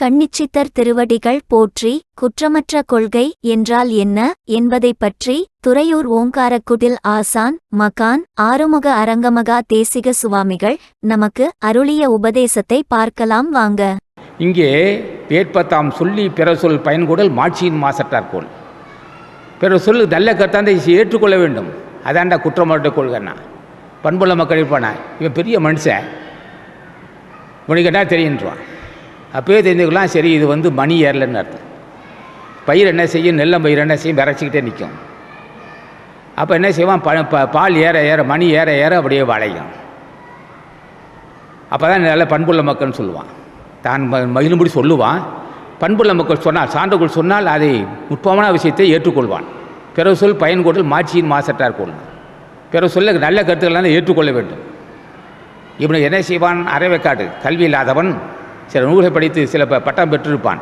கண்ணிச்சித்தர் திருவடிகள் போற்றி குற்றமற்ற கொள்கை என்றால் என்ன என்பதைப் பற்றி துறையூர் ஓங்காரக்குடில் ஆசான் மகான் ஆறுமுக அரங்கமகா தேசிக சுவாமிகள் நமக்கு அருளிய உபதேசத்தை பார்க்கலாம் வாங்க. இங்கே வேட்பத்தாம் சொல்லி பிற சொல் பயன்கூடல் மாட்சியின் மாசற்றார்கோள் பிற சொல் நல்ல கருத்தாந்தை ஏற்றுக்கொள்ள வேண்டும். அதான்டா குற்றமற்ற கொள்கைன்னா. பண்புள்ள மக்கள் இருப்பானா? இவன் பெரிய மனுஷன். இவனுக்கு என்ன தெரியுன்றான் அப்போயே தெரிஞ்சுக்கலாம் சரி இது வந்து மணி ஏறலைன்னு அர்த்தம். பயிர் என்ன செய்யும் நெல்ல பயிர் என்ன செய்யும் விரைச்சிக்கிட்டே நிற்கும். அப்போ என்ன செய்வான்? ப ப- பால் ஏற ஏற மணி ஏற ஏற அப்படியே வளையும். அப்போ தான் நல்ல பண்புள்ள மக்கள்னு சொல்லுவான். தான் ம- மகிழும்படி சொல்லுவான். பண்புள்ள மக்கள் சொன்னால் சான்றுகள் சொன்னால் அதை நுட்பமான விஷயத்தை ஏற்றுக்கொள்வான். பிறகு சொல் கொடுத்தல் மாட்சியின் மாசற்றார் கொள்ளும் பிறகு சொல்ல நல்ல கருத்துக்கள்லாம் ஏற்றுக்கொள்ள வேண்டும். இவனுக்கு என்ன செய்வான்? அரைவேக்காடு கல்வி இல்லாதவன் சில நூல்களை படித்து சில ப- பட்டம் பெற்றிருப்பான்.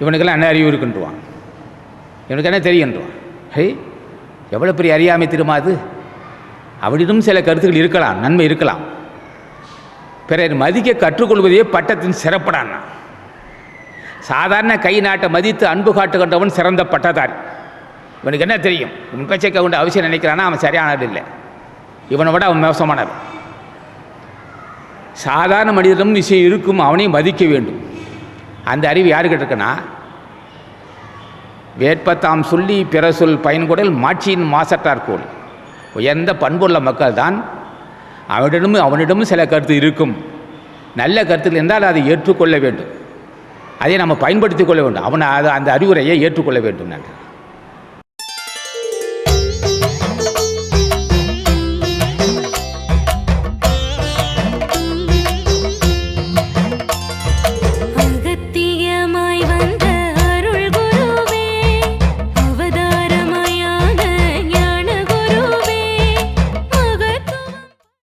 இவனுக்கெல்லாம் என்ன அறிவு இருக்குன்றுவான். இவனுக்கு என்ன தெரியுன்றான் ஹே எவ்வளோ பெரிய அறியாமை திருமா அது? அவனிடம் சில கருத்துக்கள் இருக்கலாம் நன்மை இருக்கலாம். பிறர் மதிக்க கற்றுக்கொள்வதே பட்டத்தின் சிறப்படான் சாதாரண கை நாட்டை மதித்து அன்பு காட்டுகின்றவன் சிறந்த பட்டதாரி. இவனுக்கு என்ன தெரியும்? இவன் பேச்சை அவசியம் நினைக்கிறானா? அவன் சரியானது இல்லை. இவனை விட அவன் மோசமானவன். சாதாரண மனிதனும் விஷயம் இருக்கும் அவனையும் மதிக்க வேண்டும். அந்த அறிவு யாருக்கிட்ட இருக்குன்னா வேட்பத்தாம் சொல்லி பிற சொல் பயன்கூடல் மாட்சியின் மாசற்றார்கோள் உயர்ந்த பண்புள்ள மக்கள் தான் அவனிடமும் அவனிடமும் சில கருத்து இருக்கும். நல்ல கருத்தில் இருந்தால் அதை ஏற்றுக்கொள்ள வேண்டும். அதை நம்ம பயன்படுத்திக் கொள்ள வேண்டும். அவனை அது அந்த அறிவுரையை ஏற்றுக்கொள்ள வேண்டும் நன்றி